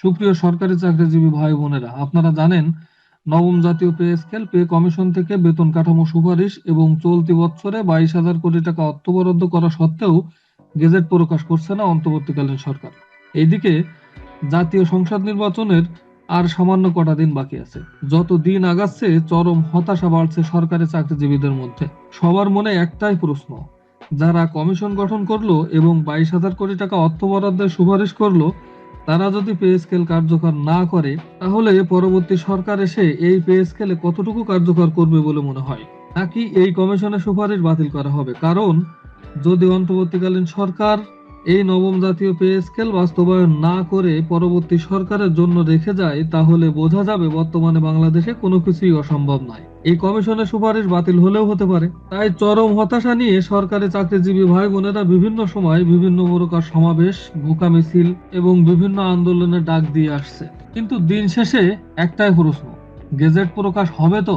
সুপ্রিয় সরকারি চাকরিজীবী ভাই বোনেরা, আপনারা জানেন, নবম জাতীয় পে স্কেল পে কমিশন থেকে বেতন কাঠামো সুপারিশ এবং চলতি বছরে বাইশ হাজার কোটি টাকা অর্থ বরাদ্দ করা সত্ত্বেও গেজেট প্রকাশ করছে না অন্তর্বর্তীকালীন সরকার। এইদিকে জাতীয় সংসদ নির্বাচনের আর সামান্য কটা দিন বাকি আছে। যত দিন আগাচ্ছে, চরম হতাশা বাড়ছে সরকারি চাকরিজীবীদের মধ্যে। সবার মনে একটাই প্রশ্ন, যারা কমিশন গঠন করল এবং বাইশ হাজার কোটি টাকা অর্থ বরাদ্দের সুপারিশ করল তারা যদি পে স্কেল কার্যকর না করে, তাহলে পরবর্তী সরকার এসে এই পে স্কেলে কতটুকু কার্যকর করবে বলে মনে হয়? নাকি এই কমিশনের সুপারিশ বাতিল করা হবে? কারণ যদি অন্তর্বর্তীকালীন সরকার এই নবম জাতীয় পে স্কেল বাস্তবায়ন না করে পরবর্তী সরকারের জন্য রেখে যায়, তাহলে বোঝা যাবে বর্তমানে বাংলাদেশে কোনো কিছুই অসম্ভব নয়। এই কমিশনের সুপারিশ বাতিল হলেও হতে পারে। তাই চরম হতাশা নিয়ে সরকারি চাকরিজীবী ভাই বোনেরা বিভিন্ন সময় বিভিন্ন প্রকার সমাবেশ ভুকা মিছিল এবং বিভিন্ন আন্দোলনের ডাক দিয়ে আসছে। কিন্তু দিন শেষে একটাই প্রশ্ন, গেজেট প্রকাশ হবে তো?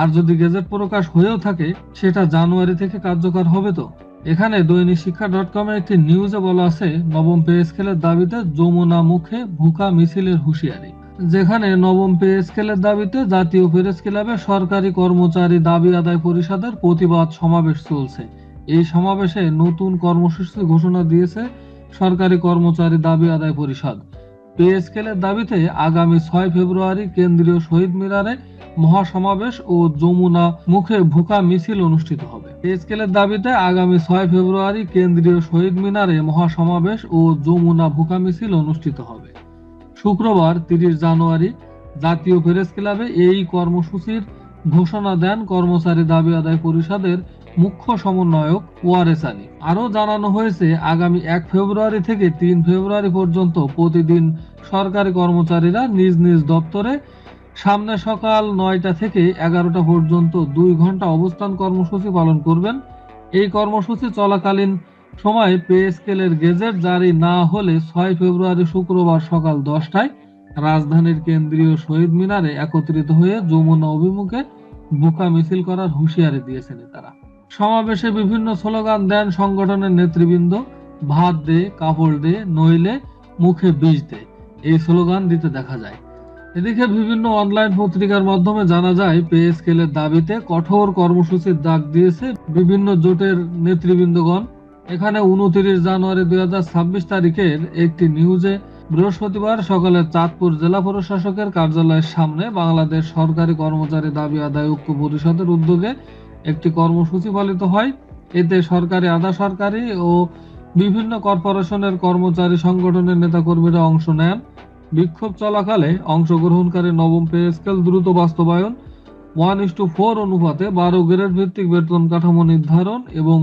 আর যদি গেজেট প্রকাশ হয়েও থাকে, সেটা জানুয়ারি থেকে কার্যকর হবে তো? এখানে দৈনিক শিক্ষা ডট কমে একটি নিউজে বলা আছে, নবম পে স্কেলের দাবিতে যমুনা মুখে ভুকা মিছিলের হুঁশিয়ারি। যেখানে নবম পে স্কেলের দাবিতে জাতীয় প্রেস ক্লাবে সরকারি কর্মচারী দাবি আদায় পরিষদের প্রতিবাদ সমাবেশ চলছে। এই সমাবেশে নতুন কর্মসূচি ঘোষণা দিয়েছে সরকারি কর্মচারী দাবি আদায় পরিষদ। পে স্কেলের দাবিতে আগামী ছয় ফেব্রুয়ারি কেন্দ্রীয় শহীদ মিনারে মহাসমাবেশ ও যমুনা মুখে ভুকা মিছিল অনুষ্ঠিত হবে। স্কেলের দাবিতে আগামী ছয় ফেব্রুয়ারি কেন্দ্রীয় শহীদ মিনারে মহাসমাবেশ ও যমুনা ভুকা মিছিল অনুষ্ঠিত হবে। শুক্রবার তিরিশ জানুয়ারি জাতীয় প্রেস ক্লাবে এই কর্মসূচির ঘোষণা দেন কর্মচারী দাবি আদায় পরিষদের মুখ্য সমন্বয়ক ওয়ারেস আলী। আরও জানানো হয়েছে, আগামী এক ফেব্রুয়ারি থেকে তিন ফেব্রুয়ারি পর্যন্ত প্রতিদিন সরকারি কর্মচারীরা নিজ নিজ দপ্তরে সামনে সকাল নয়টা থেকে এগারোটা পর্যন্ত দুই ঘণ্টা অবস্থান কর্মসূচি পালন করবেন। এই কর্মসূচি চলাকালীন সময় পে স্কেলের গেজেট জারি না হলে ছয় ফেব্রুয়ারি শুক্রবার সকাল দশটায় রাজধানীর কেন্দ্রীয় শহীদ মিনারে একত্রিত হয়ে যমুনা অভিমুখে বুকা মিছিল করার হুঁশিয়ারি দিয়েছেন তারা। সমাবেশে বিভিন্ন স্লোগান দেন সংগঠনের নেতৃবৃন্দ, ভাত দে, কাপড় দে, নইলে মুখে বিষ দে। এই স্লোগান দিতে দেখা যায়। এদিকে বিভিন্ন অনলাইন পত্রিকার মাধ্যমে জানা যায় পে স্কেলের দাবিতে কঠোর কর্মসূচির ডাক দিয়েছে বিভিন্ন জোটের নেতৃবৃন্দগণ। এখানে উনত্রিশ জানুয়ারি দুই তারিখের একটি নিউজে বৃহস্পতিবার সকালে চাঁদপুর জেলা প্রশাসকের কার্যালয়ের সামনে বাংলাদেশ সরকারি কর্মচারী দাবি আদায় ঐক্য পরিষদের উদ্যোগে একটি কর্মসূচি পালিত হয়। এতে সরকারি, আধা সরকারি ও বিভিন্ন কর্পোরেশনের কর্মচারী সংগঠনের নেতাকর্মীরা অংশ নেন। বিক্ষোভ চলাকালে অংশগ্রহণকারী নবম পে স্কেল দ্রুত বাস্তবায়ন, ওয়ান ইস টু ফোর অনুপাতে বারো গ্রেড ভিত্তিক বেতন কাঠামো নির্ধারণ এবং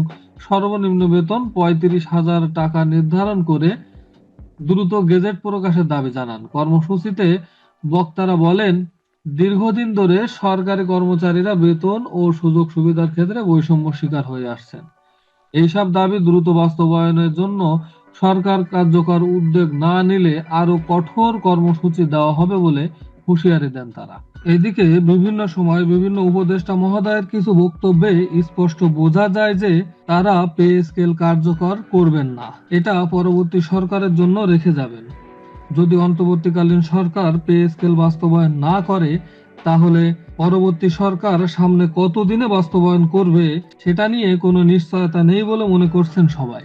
সর্বনিম্ন বেতন পঁয়ত্রিশ হাজার টাকা নির্ধারণ করে দ্রুত গেজেট প্রকাশের দাবি জানান। কর্মসূচিতে বক্তারা বলেন, দীর্ঘদিন ধরে সরকারি কর্মচারীরা বেতন ও সুযোগ সুবিধার ক্ষেত্রে বৈষম্য শিকার হয়ে আসছেন। এইসব দাবি দ্রুত বাস্তবায়নের জন্য সরকার কার্যকর উদ্যোগ না নিলে আরও কঠোর কর্মসূচি দেওয়া হবে বলে হুঁশিয়ারি দেন তারা। এদিকে বিভিন্ন সময় বিভিন্ন উপদেষ্টা মহোদয়ের কিছু বক্তব্যে স্পষ্ট বোঝা যায় যে তারা পে স্কেল কার্যকর করবেন না। এটা পরবর্তী সরকারের জন্য রেখে যাবেন। যদি অন্তর্বর্তীকালীন সরকার পে স্কেল বাস্তবায়ন না করে, তাহলে পরবর্তী সরকার সামনে কতদিনে বাস্তবায়ন করবে, সেটা নিয়ে কোনো নিশ্চয়তা নেই বলে মনে করছেন সবাই।